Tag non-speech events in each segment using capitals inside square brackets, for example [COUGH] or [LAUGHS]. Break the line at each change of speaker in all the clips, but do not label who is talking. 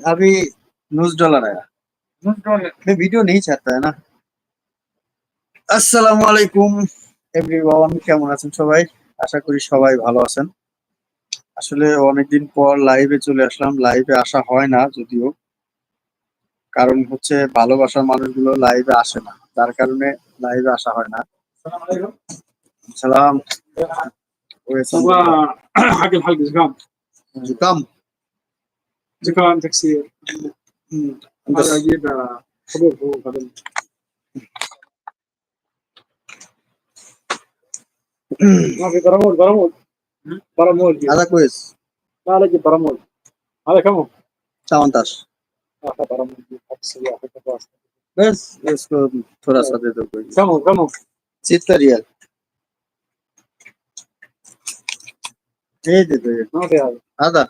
अभी news dollar आया मैं वीडियो नहीं चाहता है ना আসসালামু আলাইকুম এভরিওয়ান কেমন আছেন সবাই আশা করি সবাই ভালো আছেন আসলে অনেকদিন পর লাইভে চলে আসলাম লাইভে আসা হয় না যদিও কারণ হচ্ছে ভালোবাসার মানুষগুলো লাইভে আসে না তার কারণে লাইভে আসা হয় না সালাম
Jakaan taksir. Ada lagi dah. Kabur
kabur kabur.
Abi Baramol Baramol. Baramol. Ada kuis. Ada
lagi
Baramol. Ada kamu. Cawantas. Ada Baramol. Absolut.
बस इसको थोड़ा सा दे दो
कम हो कम हो
चित्तर यार दे दे दो
आधा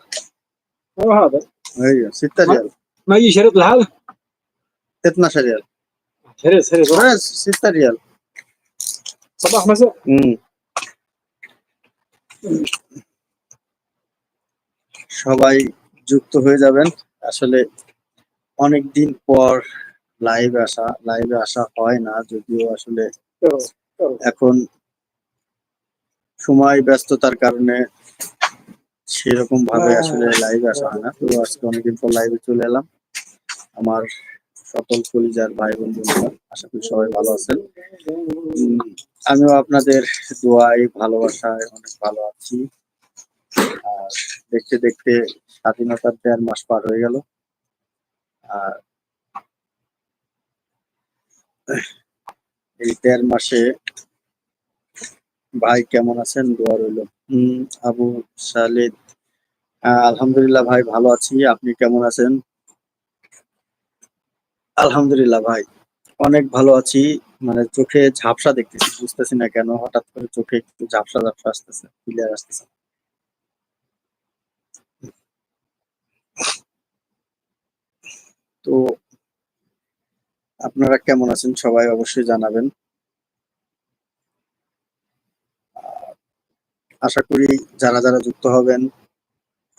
हाँ هذا
هذا
هو هذا
ايوه ستة ريال
ما يجي شريط لهذا
12 ريال
شريط شريط
بس 6 ريال
صباح مساء
হুম সবাই যুক্ত হয়ে যাবেন আসলে অনেক দিন পর লাইভ আসা লাইভে আসা হয় না যদিও আসলে
شريط. شريط.
এখন সময় ব্যস্ততার কারণে সেরকম ভাবে আসলে লাইভে আসা হয় না। তো আজকে অনেকদিন পর লাইভে চলে এলাম। আমার সকল কলিজার ভাই বন্ধুরা আশা করি সবাই ভালো আছেন। আমিও আপনাদের দোয়ায় ভালোবাসায় অনেক ভালো আছি। আর দেখতে দেখতে স্বাধীনতার দেড় মাস পার হয়ে গেল। আর এই দেড় মাসে ভাই, কেমন আছেন? দোয়া রইল। আবু সালিদ আলহামদুলিল্লাহ ভাই, ভালো আছি। আপনি কেমন আছেন? আলহামদুলিল্লাহ ভাই, অনেক ভালো আছি। মানে চোখে ঝাপসা দেখতেছি, বুঝতেছি না কেন, হঠাৎ করে চোখে একটু ঝাপসা ঝাপসা আসতেছে ক্লিয়ার আসতেছে। তো আপনারা কেমন আছেন? সবাই অবশ্যই জানাবেন। আশা করি যারা যারা যুক্ত হবেন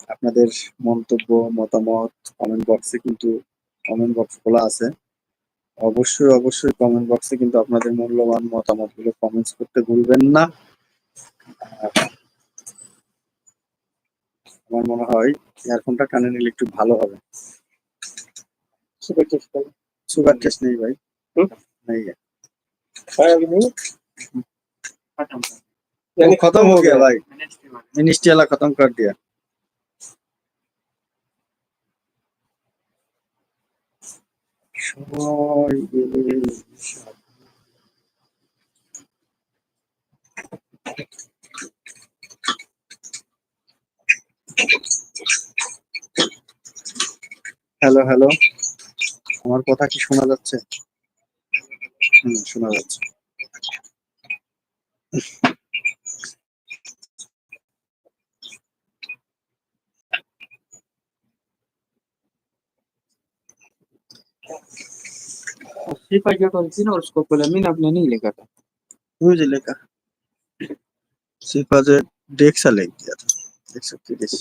আপনাদের মন্তব্য মতামত কমেন্ট বক্সে কিন্তু কমেন্ট বক্স খোলা আছে। অবশ্যই অবশ্যই কমেন্ট বক্সে কিন্তু আপনাদের মূল্যবান মতামতগুলো কমেন্টস করতে ভুলবেন না। আমার মনে হয় ইয়ারফোনটা কানে নিলে একটু ভালো হবে।
সুগার টেস্ট
সুগার টেস্ট নেই ভাই। নেই।
ভাই
यानी खत्म हो गया भाई मिनिस्ट्री वाला खत्म कर दिया সবাই গেলে সব। হ্যালো হ্যালো আমার কথা কি শোনা যাচ্ছে হুম শোনা যাচ্ছে
सिर्फ जो टॉल्सी ना और उसको कोलमीन आपने नहीं लिखा था
मुझे लिखा सिर्फ आज डेक्सा लिख दिया था देख सकते हो this।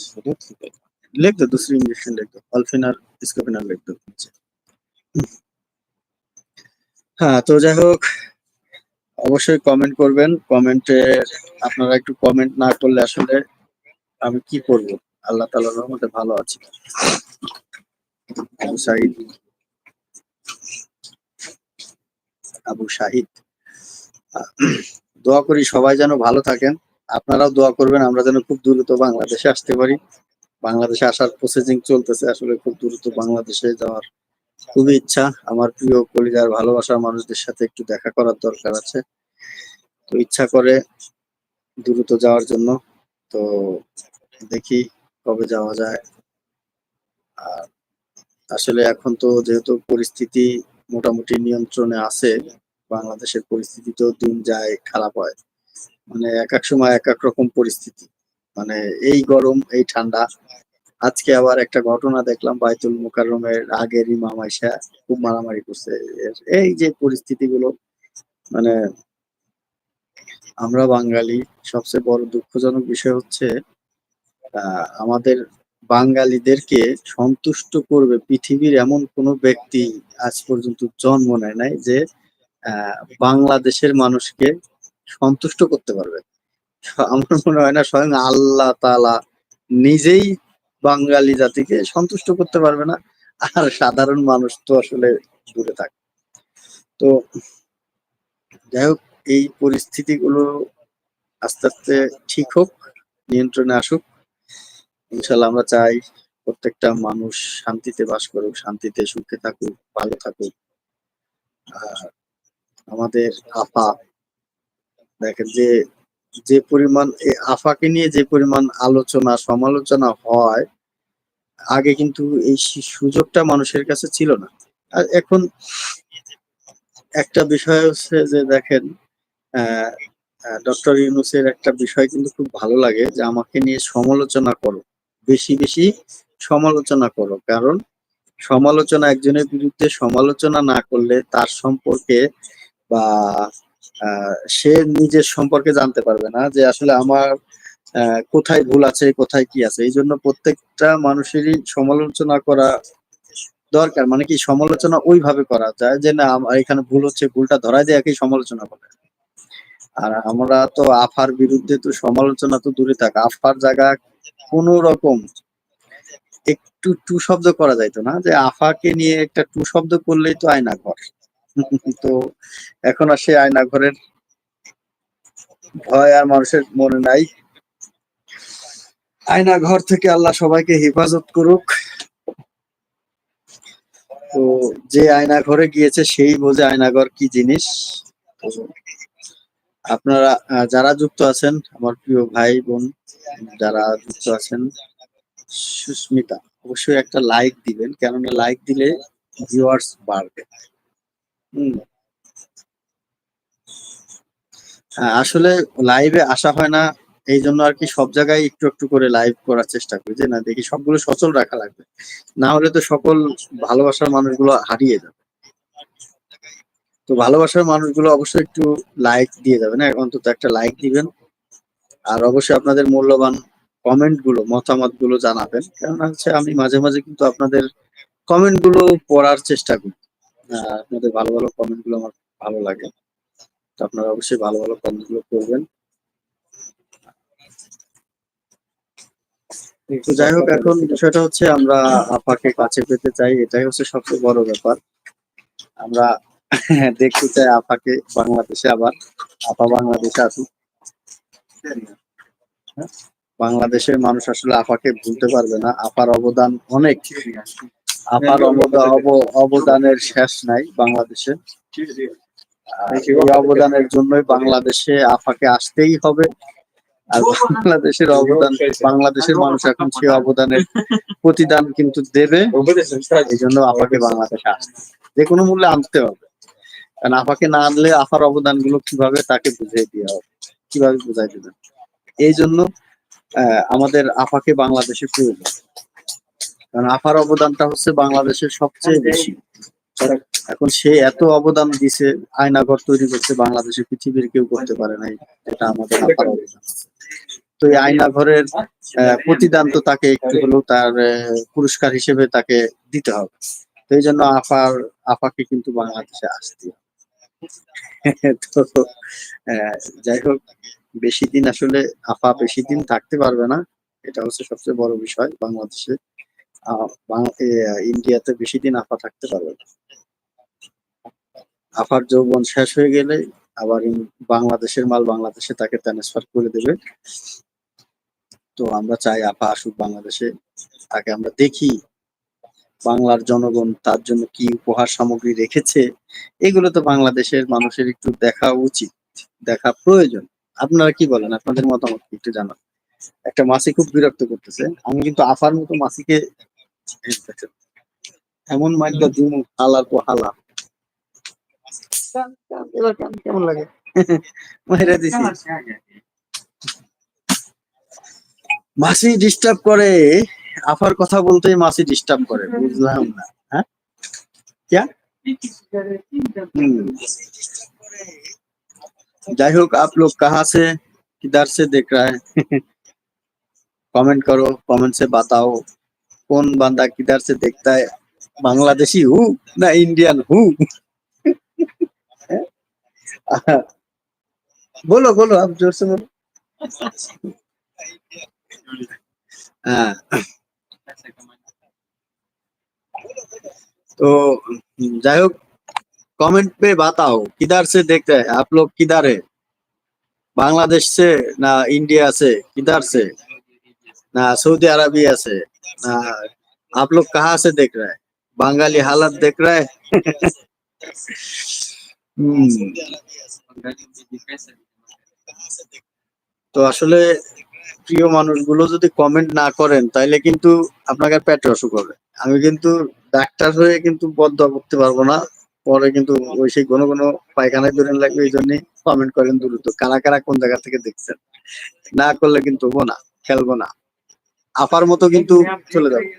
लिख दो दूसरी इंजेक्शन लिख दो अल्फिनार स्कोपिनार लिख दो नीचे। হ্যাঁ তো যাই হোক অবশ্যই কমেন্ট করবেন কমেন্টে আপনারা একটু কমেন্ট না করলে আসলে আমি কি করব আল্লাহ তাআলার রহমতে ভালো আছি আবু আবু শাহিদ। দোয়া করি সবাই যেন ভালো থাকেন। আপনারাও দোয়া করবেন, আমরা যেন খুব দ্রুত বাংলাদেশে আসতে পারি। বাংলাদেশে আসার প্রসেসিং চলতেছে আসলে খুব দ্রুত বাংলাদেশে যাওয়ার খুবই ইচ্ছা। আমার প্রিয় কলিজার ভালোবাসার মানুষদের সাথে একটু দেখা করার দরকার আছে। তো ইচ্ছা করে দ্রুত যাওয়ার জন্য। তো দেখি কবে যাওয়া যায়। আর আসলে এখন তো যেহেতু পরিস্থিতি মোটামুটি নিয়ন্ত্রণে আছে। বাংলাদেশের পরিস্থিতি তো দিন যায় খারাপ হয়। মানে এক এক সময় এক এক রকম পরিস্থিতি। মানে এই গরম, এই ঠান্ডা। আজকে আবার একটা ঘটনা দেখলাম বাইতুল মোকাররমের আগের ইমাম খুব মারামারি করছে। এই যে পরিস্থিতিগুলো মানে আমরা বাঙালি, সবচেয়ে বড় দুঃখজনক বিষয় হচ্ছে আমাদের বাঙালিদেরকে সন্তুষ্ট করবে পৃথিবীর এমন কোনো ব্যক্তি আজ পর্যন্ত জন্ম নেয় নাই যে বাংলাদেশের মানুষকে সন্তুষ্ট করতে পারবে। আমার মনে হয় না স্বয়ং আল্লাহ তালা নিজেই বাঙালি জাতিকে সন্তুষ্ট করতে পারবে না, আর সাধারণ মানুষ তো আসলে দূরে থাকে। তো যাই হোক, এই পরিস্থিতিগুলো আস্তে আস্তে ঠিক হোক, নিয়ন্ত্রণে আসুক। ইনশাল্লাহ আমরা চাই প্রত্যেকটা মানুষ শান্তিতে বাস করুক, শান্তিতে সুখে থাকুক, ভালো থাকুক। আমাদের আফা, দেখেন যে যে পরিমাণ আফাকে নিয়ে যে পরিমাণ আলোচনা, সমালোচনা হয়, আগে কিন্তু এই সুযোগটা মানুষের কাছে ছিল না। আর এখন একটা বিষয় হচ্ছে যে, দেখেন ডক্টর ইউনুসের একটা বিষয় কিন্তু খুব ভালো লাগে যে, আমাকে নিয়ে সমালোচনা করো। বেশি বেশি সমালোচনা করো। কারণ সমালোচনা একজনের বিরুদ্ধে সমালোচনা না করলে তার সম্পর্কে বা সে নিজের সম্পর্কে জানতে পারবে না যে আসলে আমার কোথায় ভুল আছে, কোথায় কি আছে। এই জন্য প্রত্যেকটা মানুষেরই সমালোচনা করা দরকার। মানে কি সমালোচনা ওইভাবে করা যায় যে না এখানে ভুল হচ্ছে, ভুলটা ধরাই দিয়ে একই সমালোচনা করে আর আমরা তো আফার বিরুদ্ধে তো সমালোচনা তো দূরে থাক। আফার জায়গা কোন রকম একটু টু শব্দ করা যাইতো না, যে আফাকে নিয়ে একটা টু শব্দ করলেই তো আয়না ঘর [LAUGHS] তো এখন আর সে আয়না ঘরের ভয় আর মানুষের মনে নাই। আয়না ঘর থেকে আল্লাহ সবাইকে হেফাজত করুক। তো যে আয়না ঘরে গিয়েছে সেই বোঝে আয়নাঘর কি জিনিস। আপনারা যারা যুক্ত আছেন, আমার প্রিয় ভাই, বোন, যারা যুক্ত আছেন, সুস্মিতা, অবশ্যই একটা লাইক দিবেন, কেননা লাইক দিলে ভিউয়ার্স বাড়বে। হুম। আসলে লাইভে আসা হয় না, এই জন্য আর কি সব জায়গায় একটু একটু করে লাইভ করার চেষ্টা করি, যে না, দেখি সবগুলো সচল রাখা লাগবে। না হলে তো সকল ভালোবাসার মানুষগুলো হারিয়ে যাবে। তো ভালোবাসার মানুষগুলো অবশ্যই একটু লাইক দিয়ে যাবেন এখন তো একটা লাইক দিবেন। আর অবশ্যই আপনাদের মূল্যবান কমেন্টগুলো, মতামতগুলো জানাবেন। কেননা হচ্ছে আমি মাঝে মাঝে কিন্তু আপনাদের কমেন্টগুলো পড়ার চেষ্টা করি। আপনাদের ভালো ভালো কমেন্টগুলো আমার ভালো লাগে। তো আপনারা অবশ্যই ভালো ভালো কমেন্টগুলো করবেন। তো যাই হোক, এখন বিষয়টা হচ্ছে আমরা আপাকে কাছে পেতে চাই। এটাই হচ্ছে সবচেয়ে বড় ব্যাপার। আমরা [LAUGHS] দেখতে চাই আপাকে বাংলাদেশে আবার আপা বাংলাদেশে আসুক। হ্যাঁ? বাংলাদেশের মানুষ আসলে আপাকে ভুলতে পারবে না। আপার অবদান অনেক। আপার অবদান অব- অবদানের শেষ নাই বাংলাদেশে। অবদানের জন্যই বাংলাদেশে আপাকে আসতেই হবে। আর বাংলাদেশের অবদান বাংলাদেশের মানুষ এখন সেই অবদানের প্রতিদান কিন্তু দেবে। এই জন্য আপাকে বাংলাদেশে আসতে। যে কোনো মূল্যে আনতে হবে। কারণ আপাকে না আনলে আপার অবদানগুলো কীভাবে তাকে বুঝিয়ে দেওয়া হবে? কীভাবে বুঝাই দেবেন এই জন্য আমাদের আপাকে বাংলাদেশে প্রয়োজন। কারণ আপার অবদানটা হচ্ছে বাংলাদেশের সবচেয়ে বেশি। এখন সে এত অবদান দিছে, আয়নাঘর তৈরি করছে, বাংলাদেশে পৃথিবীর কেউ করতে পারে নাই। এটা আমাদের আপার অবদান তো এই আয়নাঘরের প্রতিদান তো তাকে একটু হলেও তার পুরস্কার হিসেবে তাকে দিতে হবে। তো এই জন্য আপার আপাকে কিন্তু বাংলাদেশে আসতে হবে। তো যাই হোক, বেশি দিন আসলে আফা বেশি দিন থাকতে পারবে না। এটা হচ্ছে সবচেয়ে বড় বিষয় বাংলাদেশে। ইন্ডিয়াতে বেশি দিন আফা থাকতে পারবে না। আফার যৌবন শেষ হয়ে গেলে আবার বাংলাদেশের মাল বাংলাদেশে তাকে ট্রান্সফার করে দেবে। তো আমরা চাই আফা আসুক বাংলাদেশে, তাকে আমরা দেখি বাংলার জনগণ তার জন্য কি উপহার সামগ্রী রেখেছে, এগুলো তো বাংলাদেশের মানুষের একটু দেখা উচিত, দেখা প্রয়োজন। আপনারা কি বলেন? আপনাদের মতামত একটু জানান। একটা মাসি খুব বিরক্ত করতেছে। আমি কিন্তু আফার মতো মাসিকে এমন মাইকটা দিমু হালার পর হালা। কেমন লাগে? মাইরা দিছি। মাসি ডিস্টার্ব করে। আফার কথা বলতেই মাসি ডিস্টার্ব করে বুঝলাম না হ্যাঁ क्या हम्म। যাই হোক आप लोग कहाँ से किधर से देख रहा है कमेंट करो कमेंट से बताओ कौन बंदा किधर से देखता है बांग्लादेशी हूँ ना इंडियन हूँ बोलो बोलो आप जोर से बोलो हाँ तो যাই হোক कमेंट पे बताओ किधर से देखते हैं आप लोग किधर है बांग्लादेश से ना इंडिया से किधर से ना सऊदी अरबिया से ना आप लोग कहाँ से देख रहे हैं बंगाली हालत देख रहे हैं हम्म, তো আসলে প্রিয় মানুষগুলো যদি কমেন্ট না করেন তাইলে কিন্তু আপনাকে পেটে অসুখ হবে আমি কিন্তু ডাক্তার হয়ে কিন্তু বদ্ধ করতে পারবো না পরে কিন্তু ওই সেই কোনো কোনো পায়খানায় দূরে লাগবে এই জন্য কমেন্ট করেন দ্রুত কারা কারা কোন জায়গা থেকে দেখছেন না করলে কিন্তু হবো না খেলবো না আপার মতো কিন্তু চলে যাবো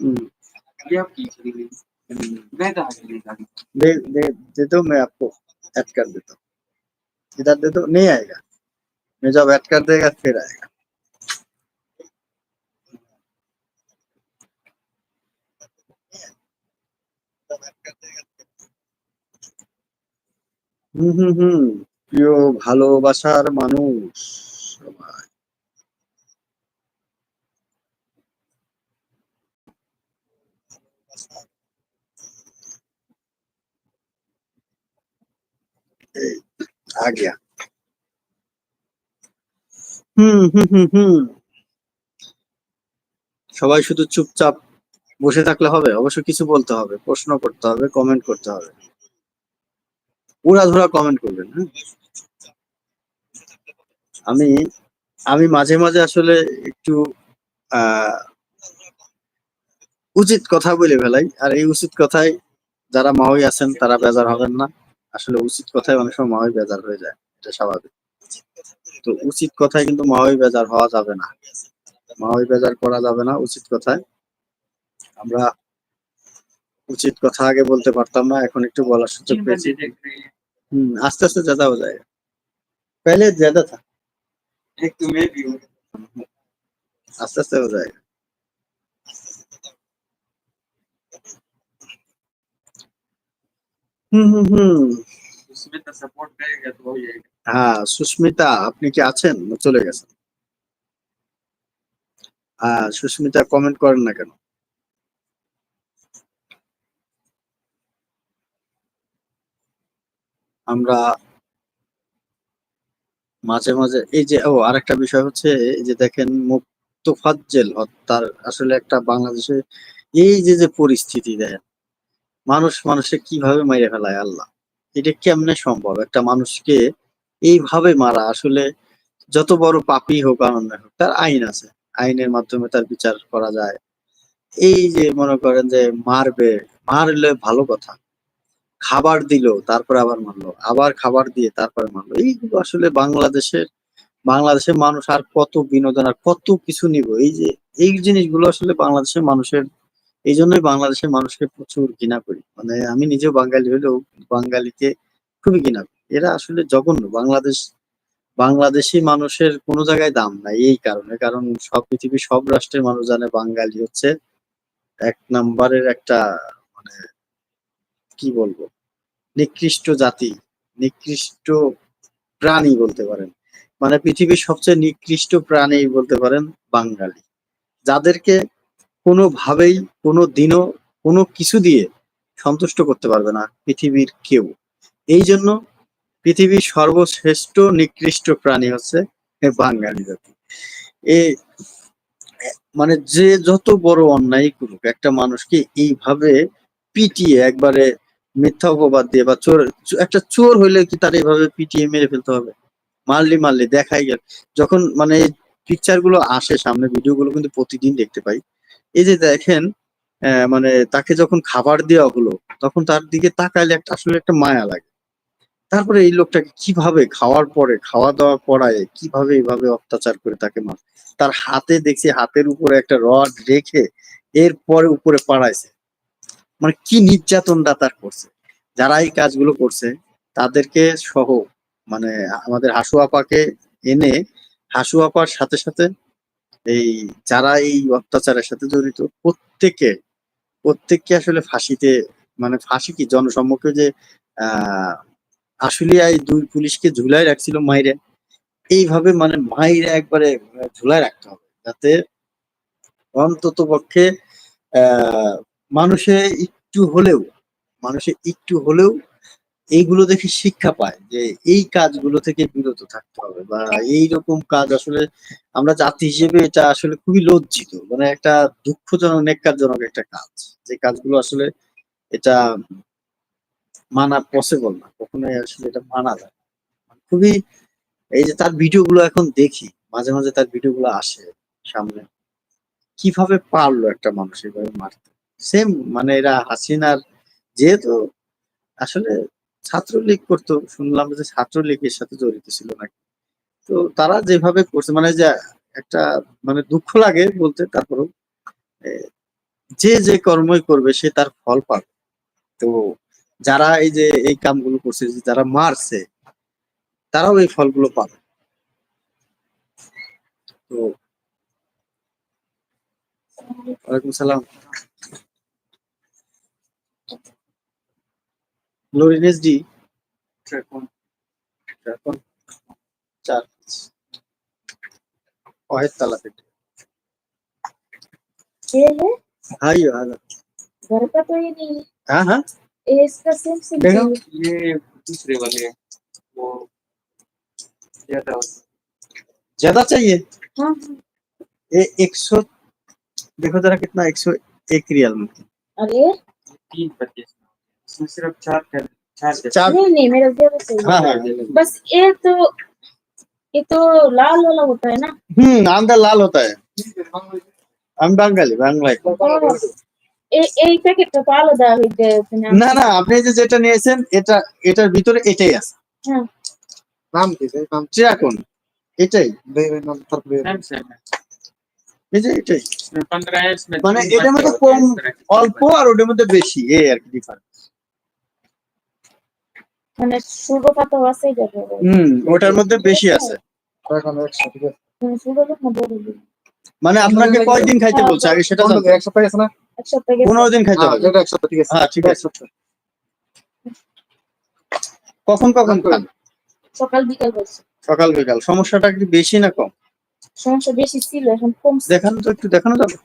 हम्म, दे दे दे दो मैं आपको ऐड कर देता हूँ इधर दे दो नहीं आएगा मैं जब ऐड कर देगा फिर आएगा হুম হুম হুম প্রিয় ভালোবাসার মানুষ সবাই। এই, आ गया হুম হুম হুম হুম সবাই শুধু চুপচাপ বসে থাকলে হবে অবশ্য কিছু বলতে হবে প্রশ্ন করতে হবে কমেন্ট করতে হবে উড়াধুরা কমেন্ট করবেন হ্যাঁ? আমি আমি মাঝে মাঝে আসলে একটু উচিত কথা বলে ফেলাই। আর এই উচিত কথায় যারা মাহই আছেন, তারা বেজার হবেন না। আসলে উচিত কথায় অনেক সময় মাহই বেজার হয়ে যায়, এটা স্বাভাবিক। তো উচিত কথায় কিন্তু মাহই বেজার হওয়া যাবে না। মাহই বেজার করা যাবে না উচিত কথায়। আমরা উচিত কথা আগে বলতে পারতাম না এখন একটু বলার সুযোগ পেয়েছি हम्म आस्ते आस्ते ज्यादा हो जाएगा पहले ज्यादा था
एक तो मैं भी हूँ
आस्ते आस्ते हो जाएगा হুম হুম হুম
उसमें तो सपोर्ट करेगा तो हो जाएगा
হ্যাঁ সুস্মিতা আপনি কি আছেন না চলে গেছেন হ্যাঁ সুস্মিতা কমেন্ট করেন না কেন আমরা মাঝে মাঝে, এই যে, ও, আরেকটা বিষয় হচ্ছে এই যে দেখেন মুক্তফাজ্জেল হত্যার আসলে একটা বাংলাদেশে এই যে যে পরিস্থিতি দেখেন মানুষ মানুষে কীভাবে মাইরে ফেলায় আল্লাহ? এটা কেমনে সম্ভব? একটা মানুষকে এইভাবে মারা আসলে যত বড় পাপী হোক আনন্দ হোক, তার আইন আছে। আইনের মাধ্যমে তার বিচার করা যায়। এই যে, মনে করেন যে, মারবে, মারলে ভালো কথা। খাবার দিল, তারপরে আবার মারলো। আবার খাবার দিয়ে তারপরে মারলো। এইগুলো আসলে বাংলাদেশের বাংলাদেশের মানুষ আর কত বিনোদন আর কত কিছু নিব? এই যে, এই জিনিসগুলো আসলে বাংলাদেশের মানুষের, এই জন্যই বাংলাদেশের মানুষকে প্রচুর ঘৃণা করি। মানে আমি নিজেও বাঙালি হলেও বাঙালিকে খুবই ঘৃণা করি। এরা আসলে জঘন্য। বাংলাদেশ, বাংলাদেশি মানুষের কোনো জায়গায় দাম নাই এই কারণে। কারণ সব পৃথিবীর সব রাষ্ট্রের মানুষ জানে বাঙালি হচ্ছে এক নাম্বারের একটা কি বলব? নিকৃষ্ট জাতি, নিকৃষ্ট প্রাণী বলতে পারেন। মানে পৃথিবীর সবচেয়ে নিকৃষ্ট প্রাণী বলতে পারেন বাঙালি। যাদেরকে কোনোভাবেই কোনো দিনও কোনো কিছু দিয়ে সন্তুষ্ট করতে পারবে না পৃথিবীর কেউ। এই জন্য পৃথিবীর সর্বশ্রেষ্ঠ নিকৃষ্ট প্রাণী হচ্ছে বাঙালি জাতি। এ মানে যে যত বড় অন্যায় করুক, একটা মানুষকে এইভাবে পিটিয়ে একবারে মিথ্যা অপবাদ দিয়ে বা চোর, একটা চোর হইলে কি তার এইভাবে পিটিয়ে মেরে ফেলতে হবে? মারলি মারলি, দেখাই গেল। যখন মানে পিকচারগুলো আসে সামনে ভিডিও গুলো কিন্তু প্রতিদিন দেখতে পাই। এই যে দেখেন মানে তাকে যখন খাবার দেওয়া হলো, তখন তার দিকে তাকাইলে একটা আসলে একটা মায়া লাগে। তারপরে এই লোকটাকে কীভাবে খাওয়ার পরে, খাওয়া দাওয়া করায় কীভাবে এইভাবে অত্যাচার করে তাকে মার? তার হাতে দেখছি হাতের উপরে একটা রড রেখে এরপরে উপরে পাড়াইছে। মানে কি নির্যাতনটা তার করছে? যারা এই কাজগুলো করছে, তাদেরকে সহ মানে আমাদের হাসু আপাকে এনে, হাসু আপার সাথে সাথে এই, যারা এই অত্যাচারের সাথে জড়িত, প্রত্যেকে, প্রত্যেককে আসলে ফাঁসিতে মানে ফাঁসি কি? জনসম্মুখে যে, আহ, আশুলিয়ায় দুই পুলিশকে ঝুলাই রাখছিল মাইরে, এইভাবে মানে মাইরে একবারে ঝুলাই রাখতে হবে। যাতে অন্তত পক্ষে মানুষে একটু হলেও, মানুষে একটু হলেও এইগুলো দেখে শিক্ষা পায় যে এই কাজগুলো থেকে বিরত থাকতে হবে বা এই রকম কাজ আসলে আমরা জাতি হিসেবে এটা আসলে খুবই লজ্জিত। মানে একটা দুঃখজনক, নেককারজনক একটা কাজ। যে কাজগুলো আসলে এটা মানা পসিবল না, কখনোই আসলে এটা মানা যায় খুবই এই যে তার ভিডিওগুলো এখন দেখি, মাঝে মাঝে তার ভিডিওগুলো আসে সামনে। কীভাবে পারল একটা মানুষ এভাবে মারতে? সেম মানে এরা হাসিনার যেহেতু আসলে ছাত্রলীগ করতো, শুনলাম যে ছাত্রলীগের সাথে জড়িত ছিল নাকি। তো তারা যেভাবে করছে মানে যে একটা মানে দুঃখ লাগে বলতে তারপরেও যে যে কর্মই করবে সে তার ফল পাবে। তো যারা এই যে এই কামগুলো করছে যারা মারছে, তারাও এই ফলগুলো পাবে। তো ওয়ালাইকুম সালাম। লোরিন এসডি এখন चार वाहिद ताला पे
ये है
हाँ ये हाँ
घर का तो ये नहीं है
हाँ हाँ
ये इसका सेम सेम
देखो।
ये दूसरे वाले हैं वो ज्यादा होता
ज्यादा चाहिए
हाँ हाँ
ये एक सौ देखो जरा कितना एक सौ एक रियल में
अरे
है तीन पच्चीस इसमें सिर्फ चार कर चार
नहीं नहीं से
हाँ
हाँ बस ये तो ये तो लाल वाला होता है ना?
हम्म लाल होता है। বাংলায় না না আপনি যে যেটা নিয়েছেন এটা এটার ভিতরে এটাই আছে নাম এটাই মানে এটার মধ্যে কম অল্প আর ওটার মধ্যে বেশি এই আর কি ডিফারেন্স
মানে ষোলো পাতা আছে
হুম ওটার মধ্যে বেশি আছে।
এখন 100 ঠিক আছে।
ষোলো না বড়
মানে আপনাকে কয়দিন খাইতে বলছে? আগে সেটা হবে।
100 আছে না?
এক সপ্তাহ
পনেরো দিন খাইতে
হ্যাঁ
হবে।
এটা 100 ঠিক আছে।
হ্যাঁ, ঠিক আছে। কখন কখন? খান
সকাল বিকাল
সকাল বিকাল। সমস্যাটা কি বেশি না কম?
সমস্যা বেশি ছিল এখন কমছে।
দেখানো তো একটু দেখানো যাবে?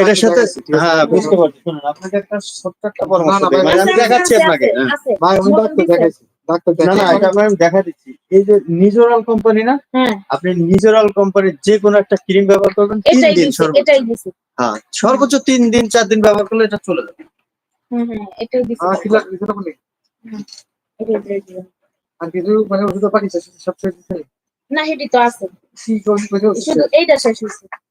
এটার সাথে হ্যাঁ বুঝতে পারছি শুনুন আপনাকে একটা ছোট্ট একটা পরামর্শ
না, না,
মানে আমি দেখাচ্ছি আপনাকে
আছে,
হ্যাঁ।
আছে।
ভাই আমি ডাক্তার দেখাইছি।
না না এটা আমি দেখা দিচ্ছি। এই যে নিজরাল কোম্পানি না
হ্যাঁ।
আপনি নিজরাল কোম্পানির যে কোনো একটা ক্রিম ব্যবহার করবেন তিন দিন সর্বোচ্চ। হ্যাঁ সর্বোচ্চ তিন দিন চার দিন ব্যবহার করলে এটা চলে যাবে।
এটাই দিছি।
বলি। আর কিছু মানে ওষুধ সব শেষ
না হেডি তো আছে। শুধু এইটা শেষ হয়েছে।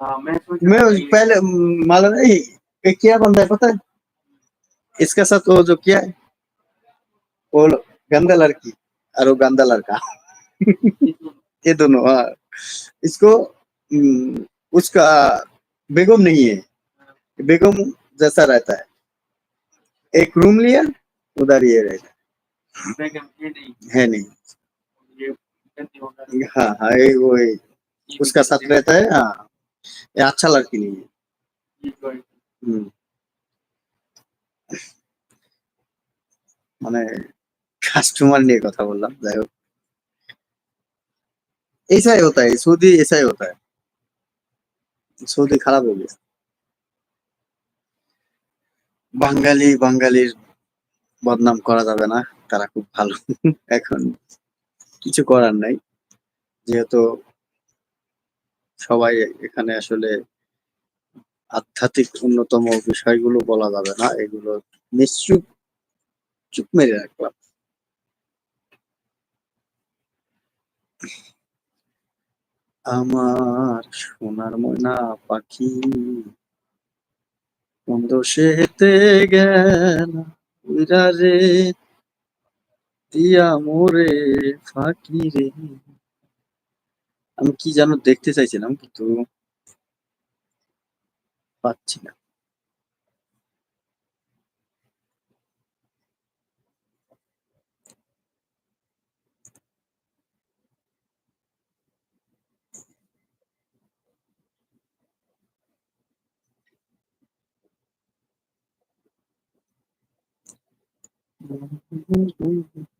हाँ मैं
मैं पहले मालूम नहीं ये क्या बंदा है पता है? इसका साथ वो जो क्या है वो गंदा लड़की और वो गंदा लड़का। [LAUGHS] ये दोनों हाँ। इसको हम्म, उसका बेगम नहीं है। बेगम जैसा रहता है। एक रूम लिया उधर ये रहता
बेगम नहीं।
है नहीं। हाँ हाँ ये वो उसका साथ रहता है हाँ। ये अच्छा लड़की नहीं है
ये तो है।
হুম। মানে কাস্টমার নিয়ে কথা বললাম যাই হোক ऐसा ही होता है सऊदी ऐसा ही होता है সৌদি খারাপ হয়ে গেছে বাঙালি বাঙালির বদনাম করা যাবে না তারা খুব ভালো এখন কিছু করার নাই যেহেতু সবাই এখানে আসলে আধ্যাত্মিক অন্যতম বিষয়গুলো বলা যাবে না। এগুলো নিশ্চুপ চুপ মেরে রাখলাম। আমার সোনার ময়না পাখি কোন দোষেতে গেল রে, দিয়া মোরে ফাঁকি রে। আমি কি যেন দেখতে চাইছিলাম কিন্তু পাচ্ছি না
Hello?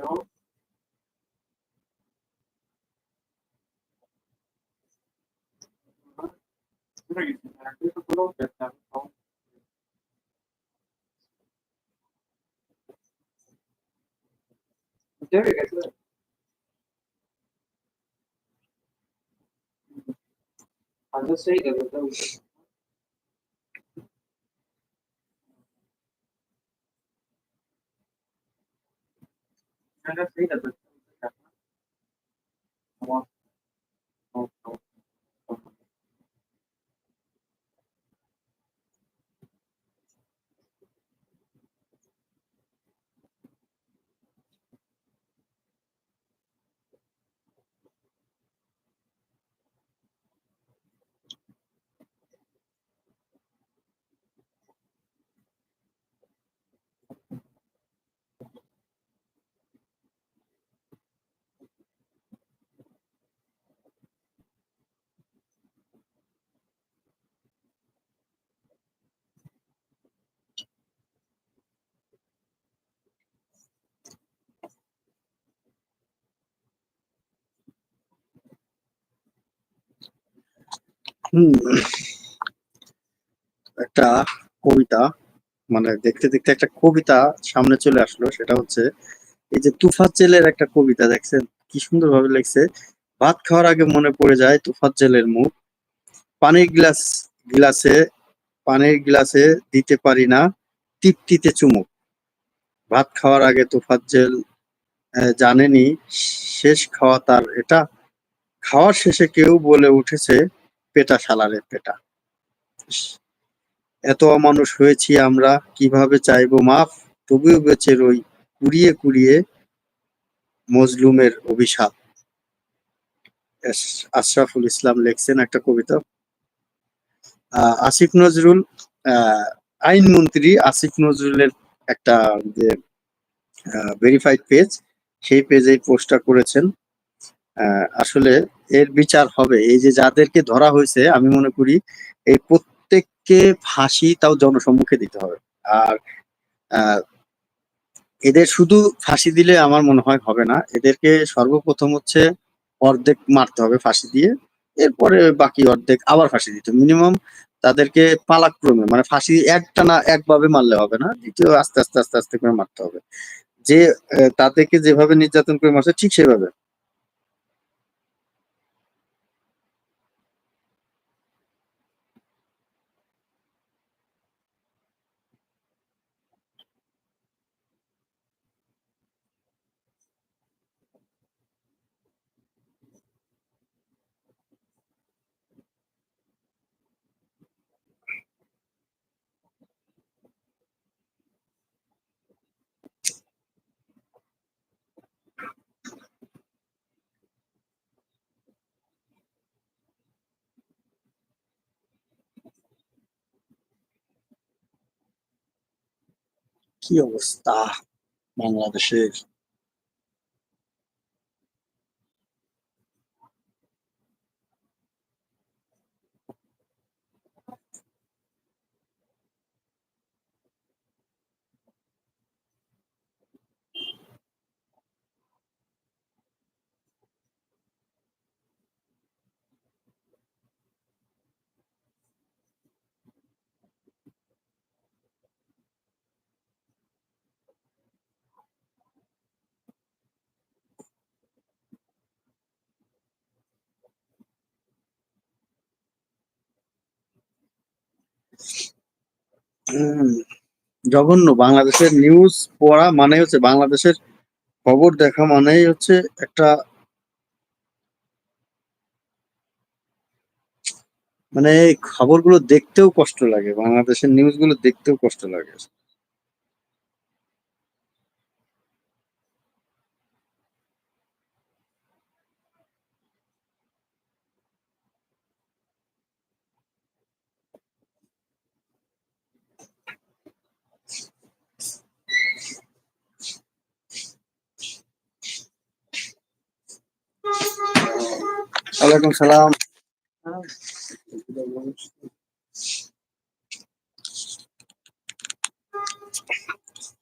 No? There you go. I'm just that. Santa Fe
doesn't. একটা কবিতা মানে দেখতে দেখতে একটা কবিতা সামনে চলে আসলো, সেটা হচ্ছে এই যে তুফাজ্জেলের একটা কবিতা, দেখছেন? কি সুন্দর ভাবে লিখছে, ভাত খাওয়ার আগে মনে পড়ে যায় তুফাজ্জেলের মুখ। পানির গ্লাস, গ্লাসে, পানির গ্লাসে দিতে পারি না তৃপ্তিতে চুমুক। ভাত খাওয়ার আগে তুফাজ্জেল জানেনি শেষ খাওয়া তার এটা। খাওয়ার শেষে কেউ বলে উঠেছে পেটা। শালারে পেটা এত অমানুষ হয়েছি আমরা কীভাবে চাইব মাফ? তবুও বেঁচে রই কুড়িয়ে কুড়িয়ে মজলুমের অভিশাপ। আশরাফুল ইসলাম লেখছেন একটা কবিতা। আসিফ নজরুল আহ, আইনমন্ত্রী আসিফ নজরুলের একটা যে ভেরিফাইড পেজ সেই পেজে পোস্টটা করেছেন। আসলে এর বিচার হবে। এই যে যাদেরকে ধরা হয়েছে, আমি মনে করি এই প্রত্যেককে ফাঁসি তাও জনসম্মুখে দিতে হবে। আর এদের শুধু ফাঁসি দিলে আমার মনে হয় হবে না। এদেরকে সর্বপ্রথম হচ্ছে অর্ধেক মারতে হবে ফাঁসি দিয়ে। এরপরে বাকি অর্ধেক আবার ফাঁসি দিতে মিনিমাম তাদেরকে পালাক্রমে মানে ফাঁসি একটা না একভাবে মারলে হবে না, দ্বিতীয় আস্তে আস্তে আস্তে আস্তে করে মারতে হবে। যে তাদেরকে যেভাবে নির্যাতন করে মারছে ঠিক সেভাবে। কি অবস্থা বাংলাদেশের উম, জঘন্য। বাংলাদেশের নিউজ পড়া মানে হচ্ছে বাংলাদেশের খবর দেখা মানেই হচ্ছে একটা মানে খবরগুলো দেখতেও কষ্ট লাগে, বাংলাদেশের নিউজগুলো দেখতেও কষ্ট লাগে। ওয়ালাইকুম সালাম।